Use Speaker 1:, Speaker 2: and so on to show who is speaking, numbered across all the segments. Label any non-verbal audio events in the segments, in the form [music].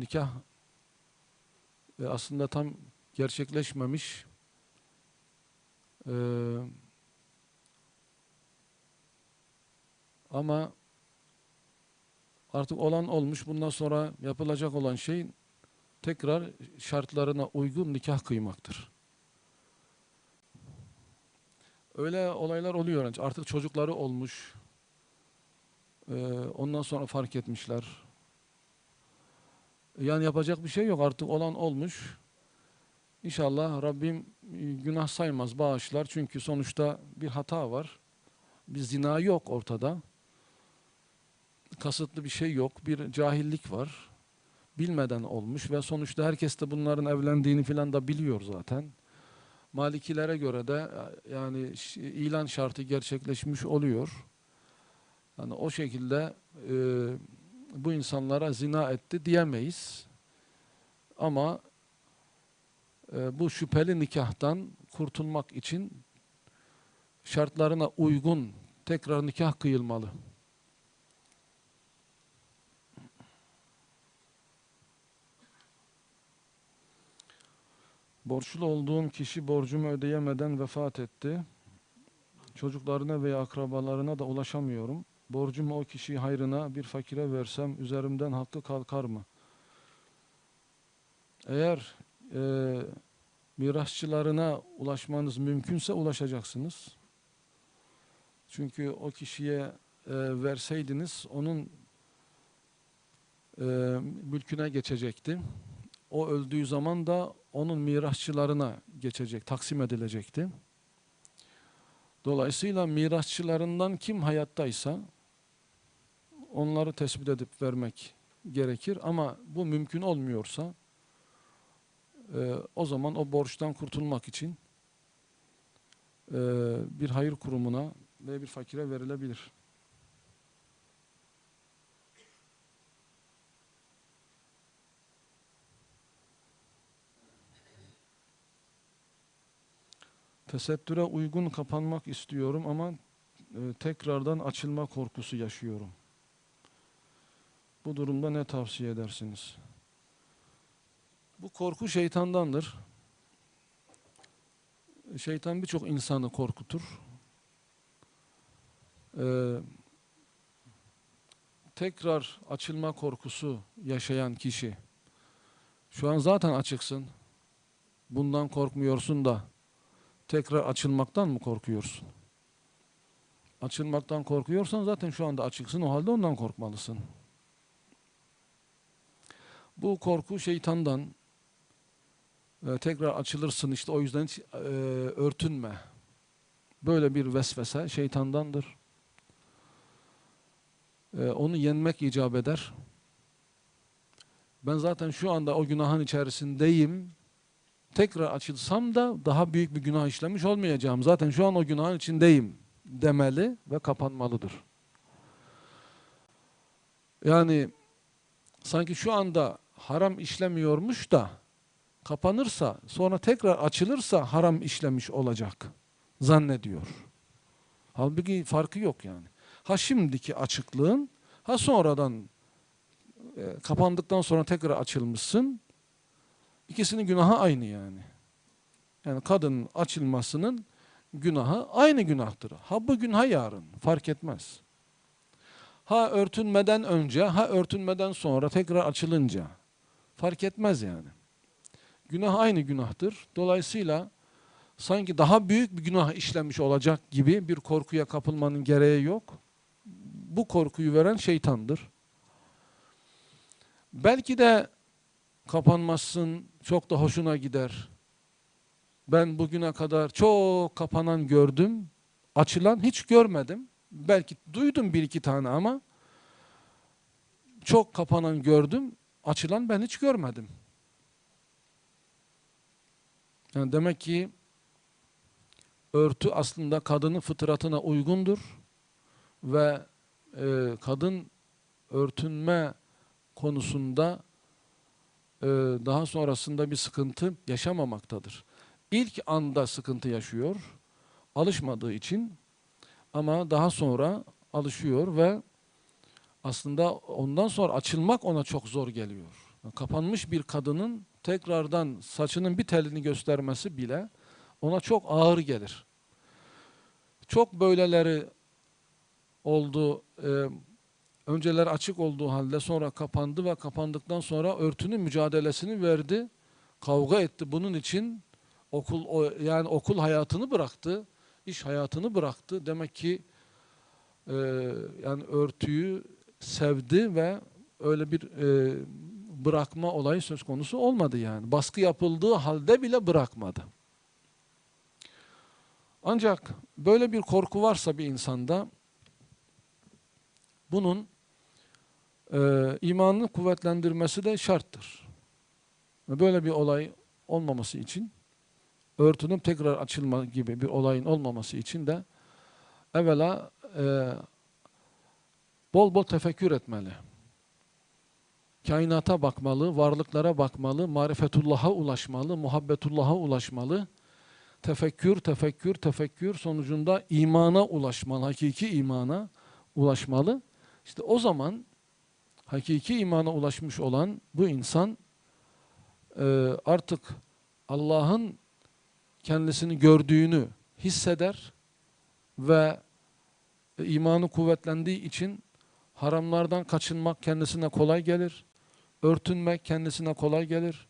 Speaker 1: nikah e, aslında tam gerçekleşmemiş. Ee, ama artık olan olmuş. Bundan sonra yapılacak olan şey tekrar şartlarına uygun nikah kıymaktır. Öyle olaylar oluyor. Artık çocukları olmuş. Ee, ondan sonra fark etmişler. Yani yapacak bir şey yok. Artık olan olmuş. İnşallah Rabbim e, günah saymaz, bağışlar. Çünkü sonuçta bir hata var. Bir zina yok ortada. Kasıtlı bir şey yok. Bir cahillik var. Bilmeden olmuş ve sonuçta herkes de bunların evlendiğini filan da biliyor zaten. Malikilere göre de e, yani ilan şartı gerçekleşmiş oluyor. Yani o şekilde e, bu insanlara zina etti diyemeyiz. Ama e, bu şüpheli nikahtan kurtulmak için şartlarına uygun tekrar nikah kıyılmalı. Borçlu olduğum kişi borcumu ödeyemeden vefat etti. Çocuklarına veya akrabalarına da ulaşamıyorum. Borcumu o kişi hayrına bir fakire versem üzerimden hakkı kalkar mı? Eğer e, mirasçılarına ulaşmanız mümkünse ulaşacaksınız. Çünkü o kişiye e, verseydiniz onun e, mülküne geçecekti. O öldüğü zaman da onun mirasçılarına geçecek, taksim edilecekti. Dolayısıyla mirasçılarından kim hayattaysa onları tespit edip vermek gerekir ama bu mümkün olmuyorsa e, o zaman o borçtan kurtulmak için e, bir hayır kurumuna ve bir fakire verilebilir. Tesettüre uygun kapanmak istiyorum ama e, tekrardan açılma korkusu yaşıyorum. Bu durumda ne tavsiye edersiniz? Bu korku şeytandandır. Şeytan birçok insanı korkutur. Ee, tekrar açılma korkusu yaşayan kişi, şu an zaten açıksın, bundan korkmuyorsun da tekrar açılmaktan mı korkuyorsun? Açılmaktan korkuyorsan zaten şu anda açıksın, o halde ondan korkmalısın. Bu korku şeytandan, e, tekrar açılırsın işte o yüzden hiç e, örtünme. Böyle bir vesvese şeytandandır. E, onu yenmek icap eder. Ben zaten şu anda o günahın içerisindeyim. Tekrar açılsam da daha büyük bir günah işlemiş olmayacağım. Zaten şu an o günahın içindeyim demeli ve kapanmalıdır. Yani sanki şu anda haram işlemiyormuş da kapanırsa sonra tekrar açılırsa haram işlemiş olacak zannediyor. Halbuki farkı yok yani. Ha şimdiki açıklığın ha sonradan e, kapandıktan sonra tekrar açılmışsın. İkisinin günahı aynı yani. Yani kadının açılmasının günahı aynı günahtır. Ha bugün ha yarın fark etmez. Ha örtünmeden önce ha örtünmeden sonra tekrar açılınca fark etmez yani. Günah aynı günahtır. Dolayısıyla sanki daha büyük bir günah işlemiş olacak gibi bir korkuya kapılmanın gereği yok. Bu korkuyu veren şeytandır. Belki de kapanmazsın, çok da hoşuna gider. Ben bugüne kadar çok kapanan gördüm, açılan hiç görmedim. Belki duydum bir iki tane ama çok kapanan gördüm, açılan ben hiç görmedim. Yani demek ki örtü aslında kadının fıtratına uygundur ve e, kadın örtünme konusunda e, daha sonrasında bir sıkıntı yaşamamaktadır. İlk anda sıkıntı yaşıyor, alışmadığı için ama daha sonra alışıyor ve aslında ondan sonra açılmak ona çok zor geliyor. Kapanmış bir kadının tekrardan saçının bir telini göstermesi bile ona çok ağır gelir. Çok böyleleri oldu. E, önceler açık olduğu halde sonra kapandı ve kapandıktan sonra örtünün mücadelesini verdi. Kavga etti bunun için. Okul yani okul hayatını bıraktı, iş hayatını bıraktı. Demek ki e, yani örtüyü sevdi ve öyle bir e, bırakma olayı söz konusu olmadı yani. Baskı yapıldığı halde bile bırakmadı. Ancak böyle bir korku varsa bir insanda bunun e, imanını kuvvetlendirmesi de şarttır. Böyle bir olay olmaması için örtünün tekrar açılma gibi bir olayın olmaması için de evvela e, bol bol tefekkür etmeli. Kainata bakmalı, varlıklara bakmalı, marifetullah'a ulaşmalı, muhabbetullah'a ulaşmalı. Tefekkür, tefekkür, tefekkür sonucunda imana ulaşmalı, hakiki imana ulaşmalı. İşte o zaman hakiki imana ulaşmış olan bu insan e, artık Allah'ın kendisini gördüğünü hisseder ve e, imanı kuvvetlendiği için haramlardan kaçınmak kendisine kolay gelir. Örtünmek kendisine kolay gelir.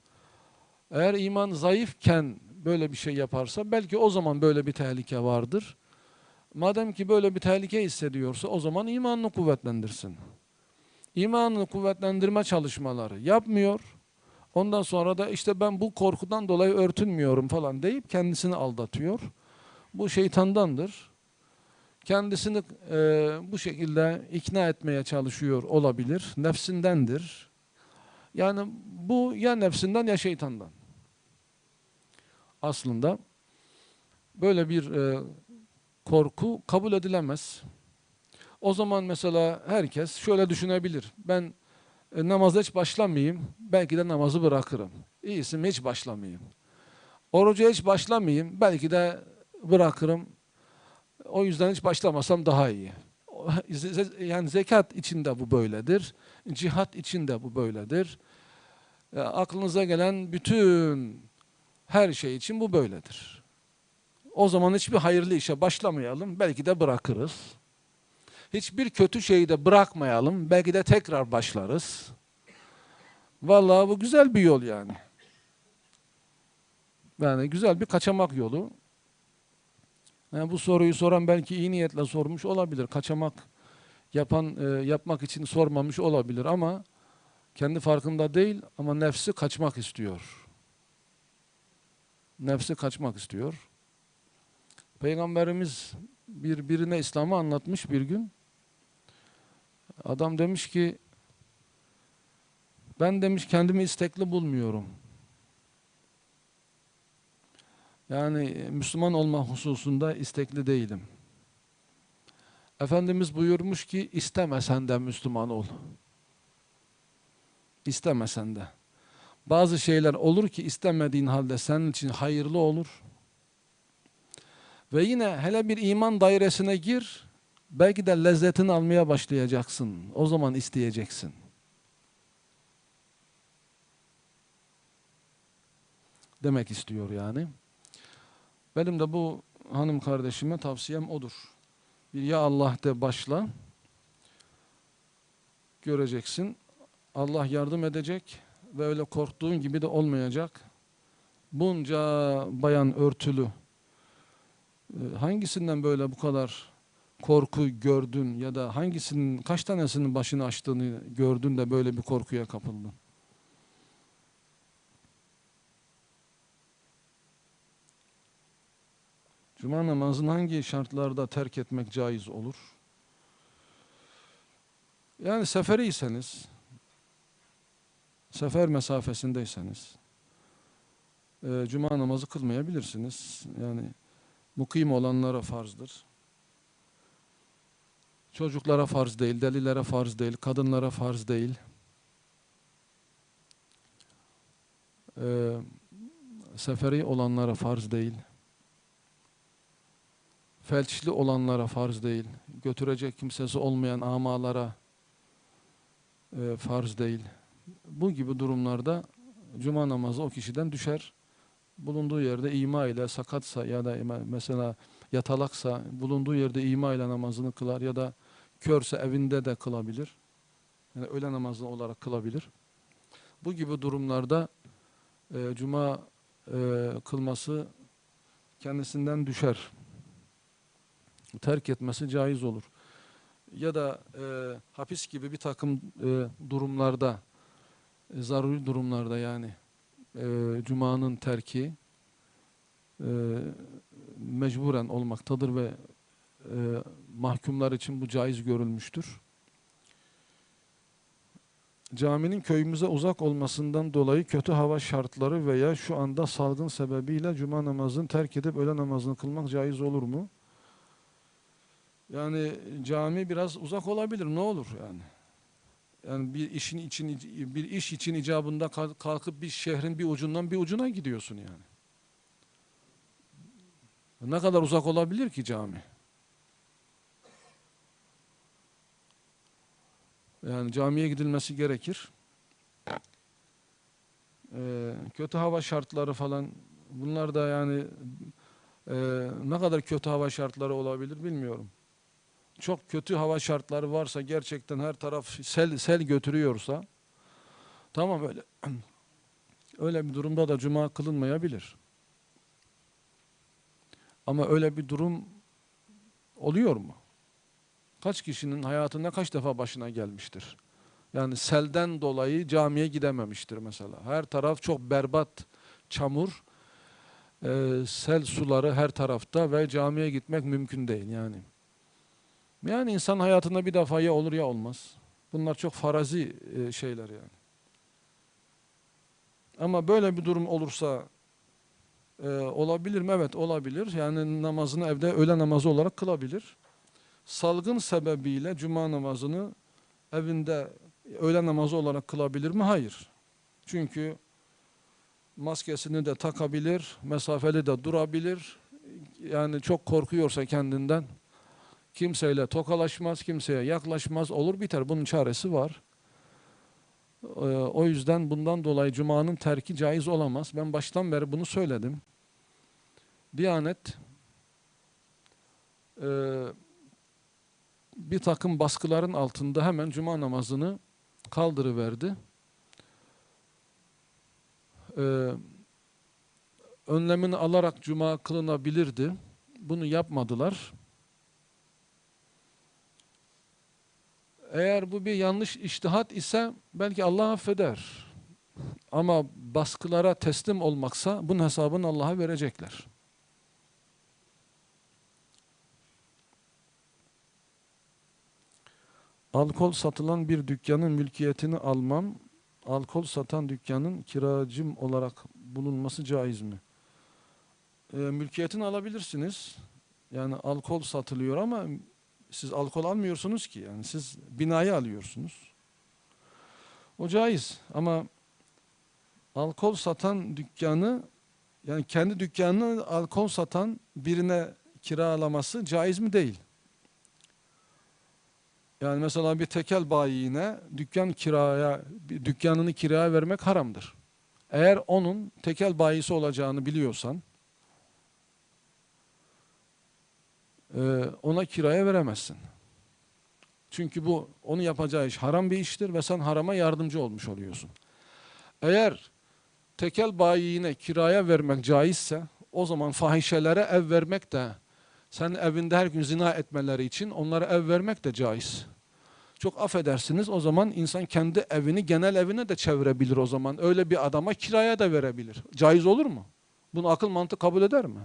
Speaker 1: Eğer iman zayıfken böyle bir şey yaparsa belki o zaman böyle bir tehlike vardır. Madem ki böyle bir tehlike hissediyorsa o zaman imanını kuvvetlendirsin. İmanını kuvvetlendirme çalışmaları yapmıyor. Ondan sonra da işte ben bu korkudan dolayı örtünmüyorum falan deyip kendisini aldatıyor. Bu şeytandandır. Kendisini e, bu şekilde ikna etmeye çalışıyor olabilir. Nefsindendir. Yani bu ya nefsinden ya şeytandan. Aslında böyle bir e, korku kabul edilemez. O zaman mesela herkes şöyle düşünebilir. Ben e, namaza hiç başlamayayım. Belki de namazı bırakırım. İyisi mi hiç başlamayayım. Oruca hiç başlamayayım. Belki de bırakırım. O yüzden hiç başlamasam daha iyi. Yani zekat içinde bu böyledir. Cihat içinde bu böyledir. E, aklınıza gelen bütün her şey için bu böyledir. O zaman hiçbir hayırlı işe başlamayalım. Belki de bırakırız. Hiçbir kötü şeyi de bırakmayalım. Belki de tekrar başlarız. Vallahi bu güzel bir yol yani. Yani güzel bir kaçamak yolu. Yani bu soruyu soran belki iyi niyetle sormuş olabilir. Kaçamak yapan e, yapmak için sormamış olabilir ama kendi farkında değil ama nefsi kaçmak istiyor. Nefsi kaçmak istiyor. Peygamberimiz bir birine İslam'ı anlatmış bir gün. Adam demiş ki ben demiş kendimi istekli bulmuyorum. Yani e, Müslüman olma hususunda istekli değilim. Efendimiz buyurmuş ki istemesen de Müslüman ol. İstemesen de. Bazı şeyler olur ki istemediğin halde senin için hayırlı olur. Ve yine hele bir iman dairesine gir, belki de lezzetini almaya başlayacaksın. O zaman isteyeceksin. Demek istiyor yani. Benim de bu hanım kardeşime tavsiyem odur. Bir ya Allah de başla. Göreceksin. Allah yardım edecek ve öyle korktuğun gibi de olmayacak. Bunca bayan örtülü. e, Hangisinden böyle bu kadar korku gördün ya da hangisinin kaç tanesinin başını açtığını gördün de böyle bir korkuya kapıldın? Cuma namazını hangi şartlarda terk etmek caiz olur? Yani seferiyseniz, sefer mesafesindeyseniz, e, cuma namazı kılmayabilirsiniz. Yani mukim olanlara farzdır. Çocuklara farz değil, delilere farz değil, kadınlara farz değil. E, seferi olanlara farz değil. Felçli olanlara farz değil. Götürecek kimsesi olmayan amalara e, farz değil. Bu gibi durumlarda cuma namazı o kişiden düşer. Bulunduğu yerde ima ile sakatsa ya da mesela yatalaksa bulunduğu yerde ima ile namazını kılar ya da körse evinde de kılabilir. Yani öğle namazı olarak kılabilir. Bu gibi durumlarda e, cuma e, kılması kendisinden düşer. Terk etmesi caiz olur. Ya da e, hapis gibi bir takım e, durumlarda, e, zaruri durumlarda yani e, cumanın terki e, mecburen olmaktadır ve e, mahkumlar için bu caiz görülmüştür. Caminin köyümüze uzak olmasından dolayı kötü hava şartları veya şu anda salgın sebebiyle cuma namazını terk edip öğle namazını kılmak caiz olur mu? Yani cami biraz uzak olabilir ne olur yani. Yani bir işin için bir iş için icabında kalk- kalkıp bir şehrin bir ucundan bir ucuna gidiyorsun yani. Ne kadar uzak olabilir ki cami? Yani camiye gidilmesi gerekir. Ee, kötü hava şartları falan bunlar da yani e, ne kadar kötü hava şartları olabilir bilmiyorum. Çok kötü hava şartları varsa gerçekten her taraf sel sel götürüyorsa tamam öyle [clears throat] öyle bir durumda da cuma kılınmayabilir. Ama öyle bir durum oluyor mu? Kaç kişinin hayatında kaç defa başına gelmiştir? Yani selden dolayı camiye gidememiştir mesela. Her taraf çok berbat, çamur, e, sel suları her tarafta ve camiye gitmek mümkün değil yani. Yani insan hayatında bir defa ya olur ya olmaz. Bunlar çok farazi e, şeyler yani. Ama böyle bir durum olursa e, olabilir mi? Evet olabilir. Yani namazını evde öğle namazı olarak kılabilir. Salgın sebebiyle cuma namazını evinde öğle namazı olarak kılabilir mi? Hayır. Çünkü maskesini de takabilir, mesafeli de durabilir. Yani çok korkuyorsa kendinden kimseyle tokalaşmaz, kimseye yaklaşmaz, olur biter. Bunun çaresi var. Ee, O yüzden bundan dolayı Cuma'nın terki caiz olamaz. Ben baştan beri bunu söyledim. Diyanet e, bir takım baskıların altında hemen Cuma namazını kaldırıverdi. Ee, önlemini alarak Cuma kılınabilirdi. Bunu yapmadılar. Eğer bu bir yanlış iştihat ise belki Allah affeder. Ama baskılara teslim olmaksa bunun hesabını Allah'a verecekler. Alkol satılan bir dükkanın mülkiyetini almam, alkol satan dükkanın kiracım olarak bulunması caiz mi? Ee, mülkiyetini alabilirsiniz. Yani alkol satılıyor ama siz alkol almıyorsunuz ki. Yani siz binayı alıyorsunuz. O caiz ama alkol satan dükkanı yani kendi dükkanını alkol satan birine kiralaması caiz mi değil? Yani mesela bir tekel bayine dükkan kiraya dükkanını kiraya vermek haramdır. Eğer onun tekel bayisi olacağını biliyorsan e, ona kiraya veremezsin. Çünkü bu onu yapacağı iş haram bir iştir ve sen harama yardımcı olmuş oluyorsun. Eğer tekel bayine kiraya vermek caizse o zaman fahişelere ev vermek de sen evinde her gün zina etmeleri için onlara ev vermek de caiz. Çok affedersiniz o zaman insan kendi evini genel evine de çevirebilir o zaman. Öyle bir adama kiraya da verebilir. Caiz olur mu? Bunu akıl mantık kabul eder mi?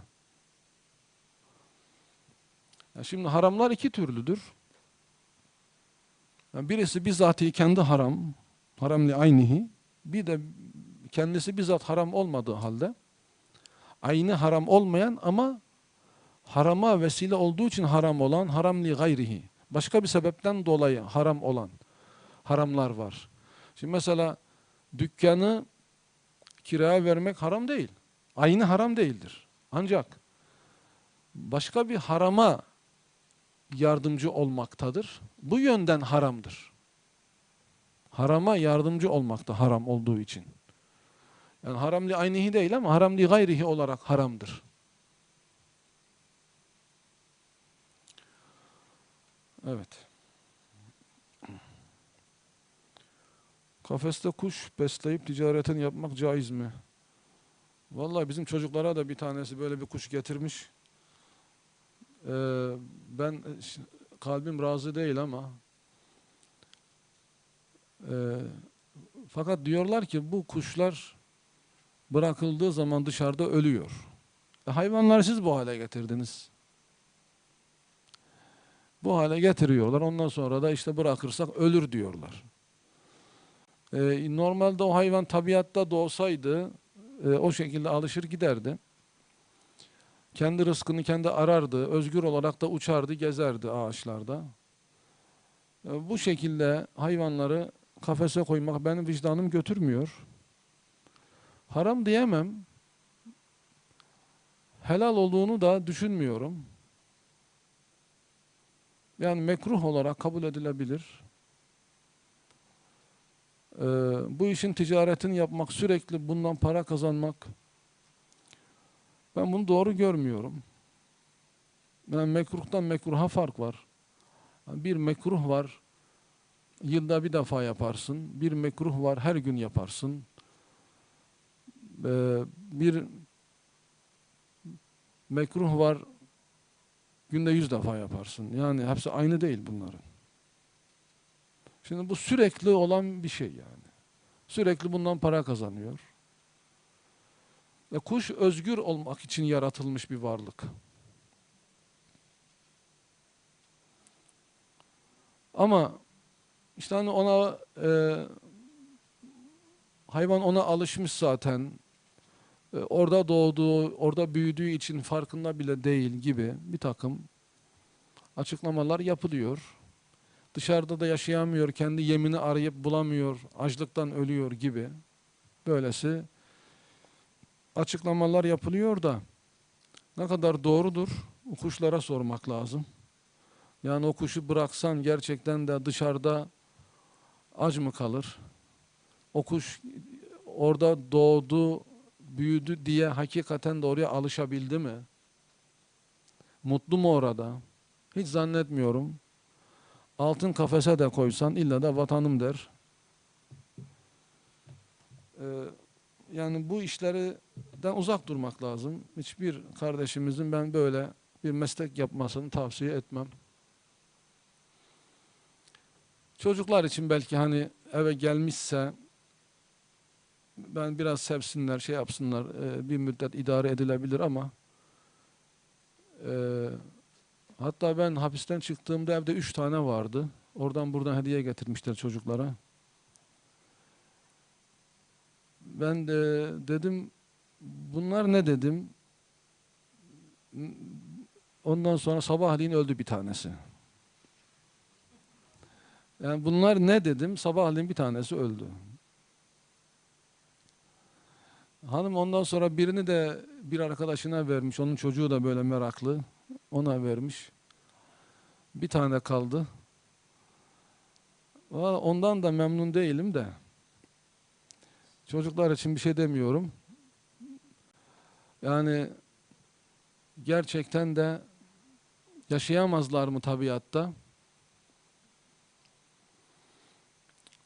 Speaker 1: Ya şimdi haramlar iki türlüdür. Yani birisi bizatihi kendi haram, haramli aynihi. Bir de kendisi bizzat haram olmadığı halde aynı haram olmayan ama harama vesile olduğu için haram olan haramli gayrihi. Başka bir sebepten dolayı haram olan haramlar var. Şimdi mesela dükkanı kiraya vermek haram değil. Aynı haram değildir. Ancak başka bir harama yardımcı olmaktadır. Bu yönden haramdır. Harama yardımcı olmak da haram olduğu için. Yani haram li aynihi değil ama haram li gayrihi olarak haramdır. Evet. Kafeste kuş besleyip ticaretini yapmak caiz mi? Vallahi bizim çocuklara da bir tanesi böyle bir kuş getirmiş. Ee, ben e, kalbim razı değil ama e, fakat diyorlar ki bu kuşlar bırakıldığı zaman dışarıda ölüyor. E, hayvanları siz bu hale getirdiniz. Bu hale getiriyorlar. Ondan sonra da işte bırakırsak ölür diyorlar. E, normalde o hayvan tabiatta doğsaydı e, o şekilde alışır giderdi. Kendi rızkını kendi arardı. Özgür olarak da uçardı, gezerdi ağaçlarda. E, bu şekilde hayvanları kafese koymak benim vicdanım götürmüyor. Haram diyemem. Helal olduğunu da düşünmüyorum. Yani mekruh olarak kabul edilebilir. Ee, bu işin ticaretini yapmak, sürekli bundan para kazanmak, ben bunu doğru görmüyorum. Yani mekruhtan mekruha fark var. Bir mekruh var, yılda bir defa yaparsın. Bir mekruh var, her gün yaparsın. Ee, bir mekruh var, günde yüz defa yaparsın. Yani hepsi aynı değil bunların. Şimdi bu sürekli olan bir şey yani. Sürekli bundan para kazanıyor. Ve kuş özgür olmak için yaratılmış bir varlık. Ama işte hani ona e, hayvan ona alışmış zaten. E, orada doğduğu, orada büyüdüğü için farkında bile değil gibi bir takım açıklamalar yapılıyor. Dışarıda da yaşayamıyor, kendi yemini arayıp bulamıyor, açlıktan ölüyor gibi. Böylesi açıklamalar yapılıyor da ne kadar doğrudur o kuşlara sormak lazım. Yani o kuşu bıraksan gerçekten de dışarıda aç mı kalır? O kuş orada doğdu, büyüdü diye hakikaten de oraya alışabildi mi? Mutlu mu orada? Hiç zannetmiyorum. Altın kafese de koysan illa da vatanım der. Ee, yani bu işlerden uzak durmak lazım. Hiçbir kardeşimizin ben böyle bir meslek yapmasını tavsiye etmem. Çocuklar için belki hani eve gelmişse ben biraz sevsinler, şey yapsınlar, e, bir müddet idare edilebilir ama e, hatta ben hapisten çıktığımda evde üç tane vardı. Oradan buradan hediye getirmişler çocuklara. Ben de dedim bunlar ne dedim. Ondan sonra sabahleyin öldü bir tanesi. Yani bunlar ne dedim sabahleyin bir tanesi öldü. Hanım ondan sonra birini de bir arkadaşına vermiş. Onun çocuğu da böyle meraklı. Ona vermiş. Bir tane kaldı. Ondan da memnun değilim de. Çocuklar için bir şey demiyorum. Yani gerçekten de yaşayamazlar mı tabiatta?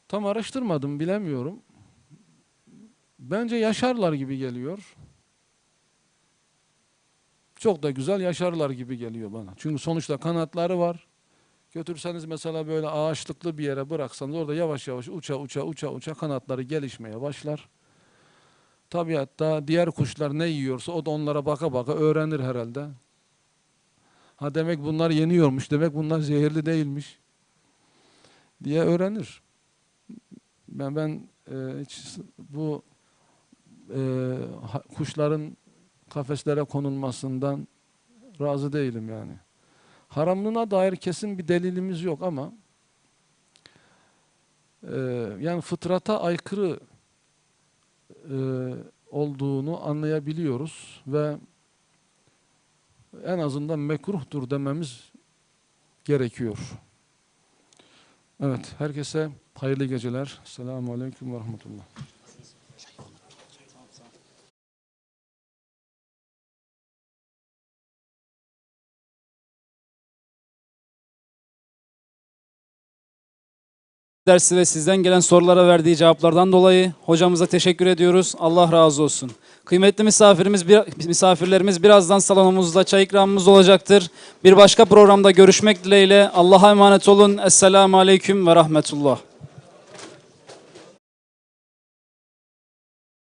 Speaker 1: Tam araştırmadım, bilemiyorum. Bence yaşarlar gibi geliyor. Çok da güzel yaşarlar gibi geliyor bana. Çünkü sonuçta kanatları var. Götürseniz mesela böyle ağaçlıklı bir yere bıraksanız orada yavaş yavaş uça uça uça uça kanatları gelişmeye başlar. Tabiatta diğer kuşlar ne yiyorsa o da onlara baka baka öğrenir herhalde. Ha demek bunlar yeniyormuş, demek bunlar zehirli değilmiş diye öğrenir. Ben ben e, hiç bu e, kuşların kafeslere konulmasından razı değilim yani. Haramlığına dair kesin bir delilimiz yok ama e, yani fıtrata aykırı e, olduğunu anlayabiliyoruz ve en azından mekruhtur dememiz gerekiyor. Evet, herkese hayırlı geceler. Selamun Aleyküm ve Rahmetullah.
Speaker 2: Dersi ve sizden gelen sorulara verdiği cevaplardan dolayı hocamıza teşekkür ediyoruz. Allah razı olsun. Kıymetli misafirimiz, misafirlerimiz birazdan salonumuzda çay ikramımız olacaktır. Bir başka programda görüşmek dileğiyle Allah'a emanet olun. Esselamu Aleyküm ve Rahmetullah.